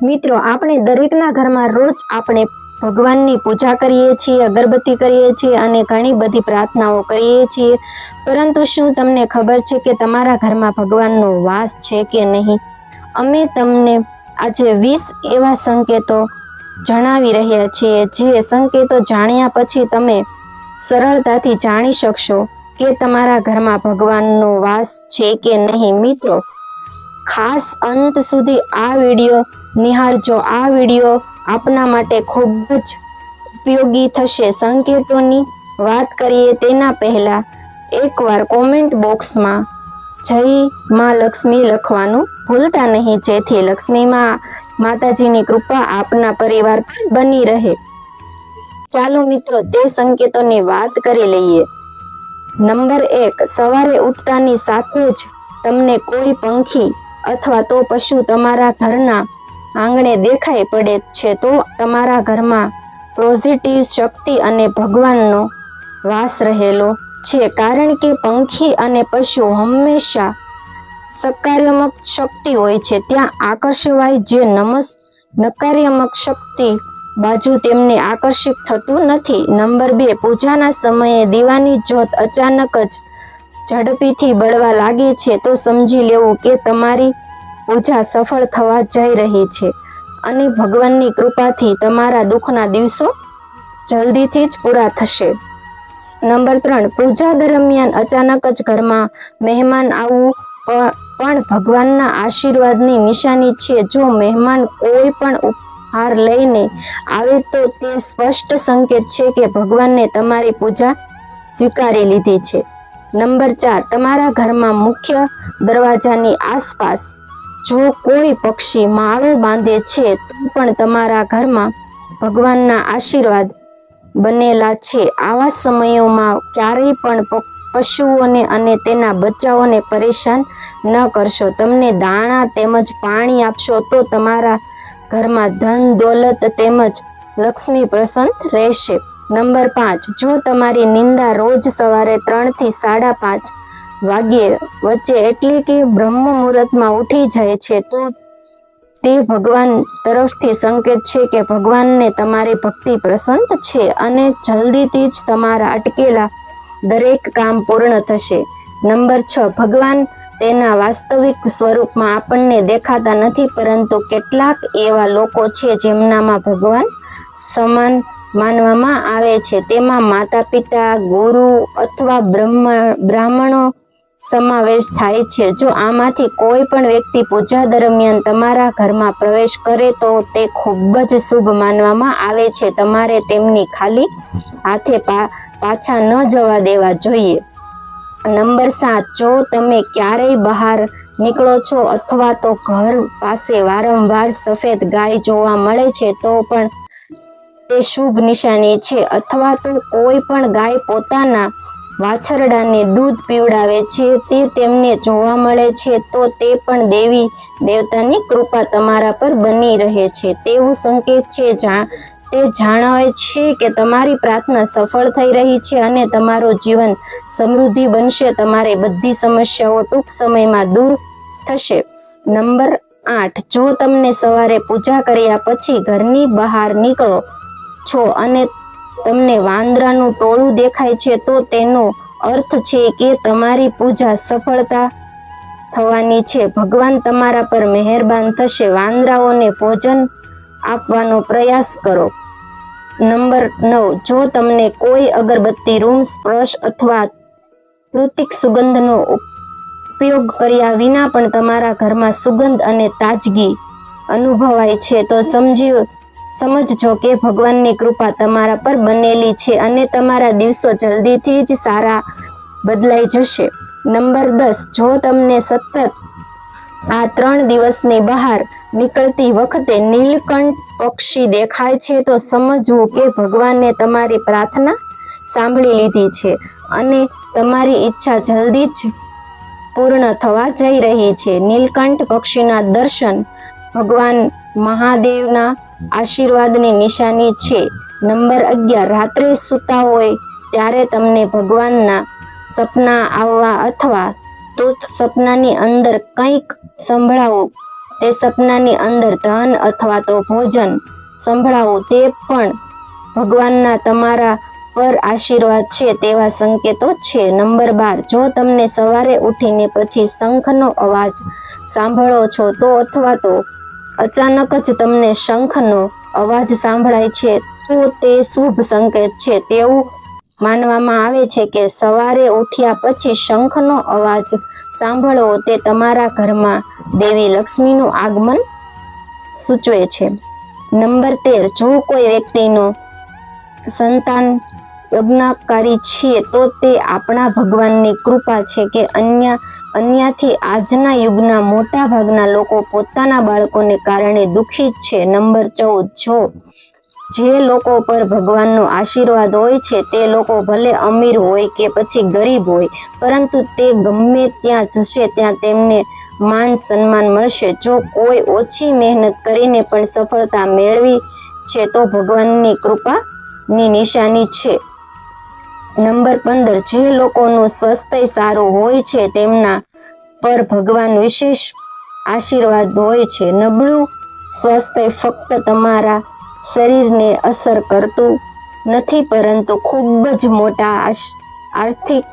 મિત્રો, આપણે દરેકના ઘરમાં રોજ આપણે ભગવાનની પૂજા કરીએ છીએ, અગરબત્તી કરીએ છીએ અને ઘણી બધી પ્રાર્થનાઓ કરીએ છીએ. પરંતુ શું તમને ખબર છે કે તમારા ઘરમાં ભગવાનનો વાસ છે કે નહીં? અમે તમને આજે વીસ એવા સંકેતો જણાવી રહ્યા છીએ, જે સંકેતો જાણ્યા પછી તમે સરળતાથી જાણી શકશો કે તમારા ઘરમાં ભગવાનનો વાસ છે કે નહીં. મિત્રો, ખાસ અંત સુધી આ વીડિયો નિહાળજો. આ વીડિયો આપના માટે ખૂબ જ ઉપયોગી થશે. સંકેતોની વાત કરીએ તેના પહેલા એકવાર કોમેન્ટ બોક્સમાં જય માં લક્ષ્મી લખવાનું ભૂલતા નહીં. જેથી લક્ષ્મીમાં માતાજીની કૃપા આપના પરિવાર પર બની રહે. ચાલો મિત્રો, તે સંકેતોની વાત કરી લઈએ. નંબર એક, સવારે ઉઠતાની સાથે જ તમને કોઈ પંખી અથવા તો પશુ તમારા ઘરના આંગણે દેખાઈ પડે છે તો તમારા ઘરમાં પોઝિટિવ શક્તિ અને ભગવાનનો વાસ રહેલો છે. કારણ કે પંખી અને પશુ હંમેશા સકારાત્મક શક્તિ હોય છે. ત્યાં આકર્ષવાય જે નમસ નકારાત્મક શક્તિ બાજુ તેમને આકર્ષિત થતું નથી. નંબર બે, પૂજાના સમયે દીવાની જ્યોત અચાનક જ ઝડપીથી બળવા લાગે છે. તો સમજી લેવું કે તમારી પૂજા સફળ થવા જઈ રહી છે. અને ભગવાનની કૃપાથી તમારા દુઃખના દિવસો જલ્દીથી જ પૂરા થશે. નંબર ત્રણ, પૂજા દરમિયાન અચાનક જ ઘરમાં મહેમાન આવવું પણ ભગવાનના આશીર્વાદની નિશાની છે. જો મહેમાન કોઈ પણ ઉપહાર લઈને આવે તો તે સ્પષ્ટ સંકેત છે કે ભગવાનને તમારી પૂજા સ્વીકારી લીધી છે. નંબર ચાર, તમારા ઘરમાં મુખ્ય દરવાજાની આસપાસ જો કોઈ પક્ષી માળો બાંધે છે, તો પણ તમારા ઘરમાં ભગવાનના આશીર્વાદ બનેલા છે. આવા સમયોમાં ક્યારેય પણ પશુઓને અને તેના બચ્ચાઓને પરેશાન ન કરશો. તમને દાણા તેમજ પાણી આપશો, તો તમારા ઘરમાં ધન, દોલત તેમજ લક્ષ્મી પ્રસન્ન રહેશે. નંબર પાંચ, જો તમારી નિંદા રોજ સવારે ત્રણથી સાડા પાંચ વાગ્યે વચ્ચે એટલે કે બ્રહ્મ મુહૂર્તમાં ઉઠી જાય છે, તો તે ભગવાન તરફથી સંકેત છે કે ભગવાનને તમારી ભક્તિ પ્રસન્ન છે અને જલ્દીથી જ તમારા અટકેલા દરેક કામ પૂર્ણ થશે. નંબર છ, ભગવાન તેના વાસ્તવિક સ્વરૂપમાં આપણને દેખાતા નથી, પરંતુ કેટલાક એવા લોકો છે જેમનામાં ભગવાન સમાન માનવામાં આવે છે. તેમાં માતા પિતા ગુરુ અથવા બ્રહ્મ, બ્રાહ્મણો સમાવેશ થાય છે. જો આમાંથી કોઈ પણ વ્યક્તિ પૂજા દરમિયાન તમારા ઘરમાં પ્રવેશ કરે તો તે ખૂબ જ શુભ માનવામાં આવે છે. તમારે તેમની ખાલી હાથે પાછા ન જવા દેવા જોઈએ. નંબર સાત, જો તમે ક્યારેય બહાર નીકળો છો અથવા તો ઘર પાસે વારંવાર સફેદ ગાય જોવા મળે છે તો પણ તે શુભ નિશાની છે. અથવા તો કોઈ પણ ગાય પોતાના વાછરડાને દૂધ પીવડાવે છે, તે તેમને જોવા મળે છે, તો તે પણ દેવી દેવતાની કૃપા તમારા પર બની રહે છે. તેવું સંકેત છે જા તે જાણાવે છે કે તમારી પ્રાર્થના સફળ થઈ રહી છે અને તમારું જીવન સમૃદ્ધિ બનશે, તમારી બધી સમસ્યાઓ ટૂંક સમયમાં દૂર થશે. નંબર આઠ, જો તમને સવારે પૂજા કર્યા પછી ઘરની બહાર નીકળો છો અને તમને વાંદરાનું ટોળું દેખાય છે તો તેનો અર્થ છે કે તમારી પૂજા સફળતા થવાની છે. ભગવાન તમારા પર મહેરબાન થશે. વાંદરાઓને ભોજન આપવાનો પ્રયાસ કરો. નંબર નવ. જો તમને કોઈ અગરબત્તી રૂમ સ્પર્શ અથવા કૃતિક સુગંધનો ઉપયોગ કર્યા વિના પણ તમારા ઘરમાં સુગંધ અને તાજગી અનુભવાય છે, તો સમજી સમજજો કે ભગવાનની કૃપા તમારા પર બનેલી છે અને તમારા દિવસો જલ્દીથી જ સારા બદલાઈ જશે. નંબર દસ, જો તમને સતત આ ત્રણ દિવસની બહાર નીકળતી વખતે નીલકંઠ પક્ષી દેખાય છે, તો સમજવું કે ભગવાને તમારી પ્રાર્થના સાંભળી લીધી છે અને તમારી ઈચ્છા જલ્દી જ પૂર્ણ થવા જઈ રહી છે. નીલકંઠ પક્ષીના દર્શન ભગવાન મહાદેવના આશીર્વાદની નિશાની છે. નંબર અગિયાર, રાત્રે સૂતા હોય ત્યારે તમને ભગવાનના સપના આવવા અથવા તો સપનાની અંદર કંઈક સંભળાવો. તે સપનાની અંદર ધન અથવા તો ભોજન સંભળાવો. તે પણ ભગવાનના તમારા પર આશીર્વાદ છે તેવા સંકેતો છે. નંબર બાર, જો તમને સવારે ઉઠીને પછી શંખનો અવાજ સાંભળો છો તો અથવા તો અચાનક જ તમને શંખનો અવાજ સાંભળાય છે. તો તે શુભ સંકેત છે. તેવું માનવામાં આવે છે કે સવારે ઉઠ્યા પછી શંખનો અવાજ સાંભળવો તે તમારા ઘરમાં દેવી લક્ષ્મીનું આગમન સૂચવે છે. નંબર તેર. જો કોઈ વ્યક્તિનો સંતાન યજ્ઞકારી છે તો તે આપણા ભગવાનની કૃપા છે કે અન્ય અન્યથી આજના યુગના મોટા ભાગના લોકો પોતાના બાળકોને કારણે દુઃખિત છે. નંબર ચૌદ, જો જે લોકો પર ભગવાનનો આશીર્વાદ હોય છે, તે લોકો ભલે અમીર હોય કે પછી ગરીબ હોય, પરંતુ તે ગમે ત્યાં જશે, ત્યાં તેમને માન સન્માન મળશે. જો કોઈ ઓછી મહેનત કરીને પણ સફળતા મેળવી છે, તો ભગવાનની કૃપાની નિશાની છે. નંબર પંદર, જે લોકોનું સ્વાસ્થ્ય સારું હોય છે તેમના પર ભગવાન વિશેષ આશીર્વાદ હોય છે. નબળું સ્વાસ્થ્ય ફક્ત તમારા શરીરને અસર કરતું નથી, પરંતુ ખૂબ જ મોટા આર્થિક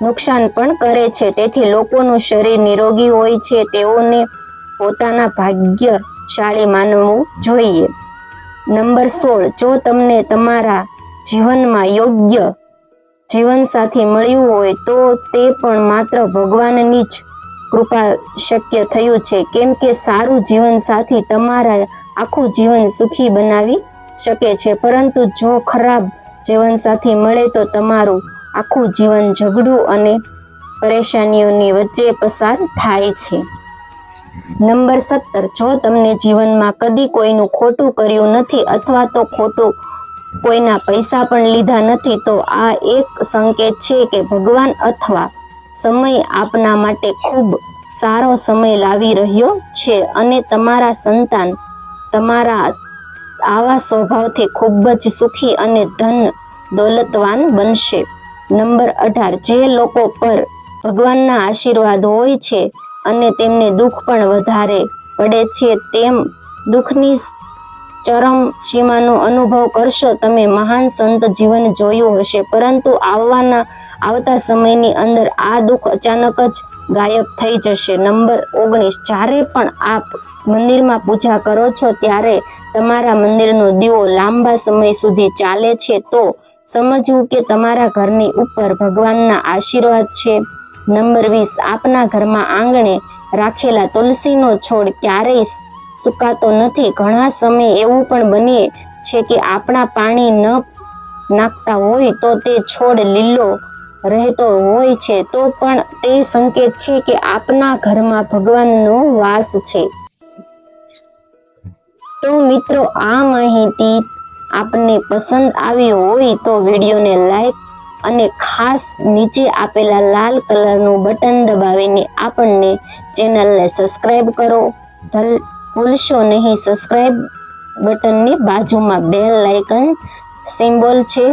નુકસાન પણ કરે છે. તેથી લોકોનું શરીર નિરોગી હોય છે, તેઓને પોતાના ભાગ્યશાળી માનવું જોઈએ. નંબર સોળ, જો તમને તમારા જીવનમાં યોગ્ય જીવનસાથી મળ્યું હોય તો તે પણ માત્ર ભગવાનની જ કૃપા શક્ય થયું છે. કેમ કે સારું જીવનસાથી તમારા આખું જીવન સુખી બનાવી શકે છે. પરંતુ જો ખરાબ જીવનસાથી મળે તો તમારું આખું જીવન ઝઘડું અને પરેશાનીઓની વચ્ચે પસાર થાય છે. નંબર સત્તર, જો તમને જીવનમાં કદી કોઈનું ખોટું કર્યું નથી અથવા તો ખોટું કોઈના પૈસા પણ લીધા નથી તો આ એક સંકેત છે કે ભગવાન અથવા સમય આપના માટે ખૂબ સારો સમય લાવી રહ્યો છે અને તમારા સંતાન તમારા આવા સ્વભાવથી ખૂબ જ સુખી અને ધન દોલતવાન બનશે. નંબર અઢાર, જે લોકો પર ભગવાનના આશીર્વાદ હોય છે અને તેમને દુઃખ પણ વધારે પડે છે, તેમ દુઃખની ચરમ સીમાનો અનુભવ કરશો, તમે મહાન સંત જીવન જોયું હશે. પરંતુ આવવાના, આવતા સમયની અંદર આ દુઃખ અચાનક જ ગાયબ થઈ જશે. નંબર ઓગણીસ, જ્યારે પણ આપ મંદિરમાં પૂજા કરો છો, ત્યારે તમારા મંદિરનો દીવો લાંબા સમય સુધી ચાલે છે. તો સમજવું કે તમારા ઘરની ઉપર ભગવાનના આશીર્વાદ છે. નંબર વીસ, આપના ઘરમાં આંગણે રાખેલા તુલસીનો છોડ ક્યારેય સુકાતો નથી. ઘણા સમય એવું પણ બને છે કે આપણા પાણી ન નાખતા હોય તો તે છોડ લીલો રહેતો હોય છે. તો પણ તે સંકેત છે કે આપના ઘરમાં ભગવાનનો વાસ છે. તો મિત્રો, આ માહિતી આપને પસંદ આવી હોય તો વિડીયોને લાઈક અને ખાસ નીચે આપેલા લાલ કલરનું બટન દબાવીને આપણને ચેનલને સબસ્ક્રાઈબ કરો. ભલ- ભૂલશો નહીં. સબસ્ક્રાઈબ બટનની બાજુમાં બેલ લાઇકન સિમ્બોલ છે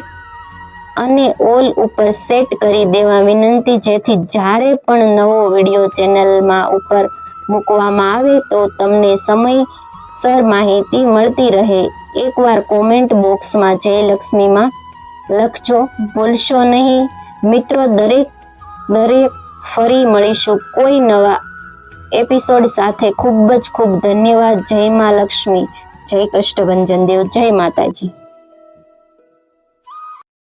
અને ઓલ ઉપર સેટ કરી દેવા વિનંતી. જેથી જ્યારે પણ નવો વીડિયો ચેનલમાં ઉપર મૂકવામાં આવે તો તમને સમયસર માહિતી મળતી રહે. એકવાર કોમેન્ટ બોક્સમાં જય લક્ષ્મીમાં લખજો, ભૂલશો નહીં. મિત્રો, દરેક દરેક ફરી મળીશું કોઈ નવા એપિસોડ સાથે ખૂબ જ ખૂબ ધન્યવાદ. જય મા લક્ષ્મી. જય કષ્ટભંજન દેવ. જય માતાજી.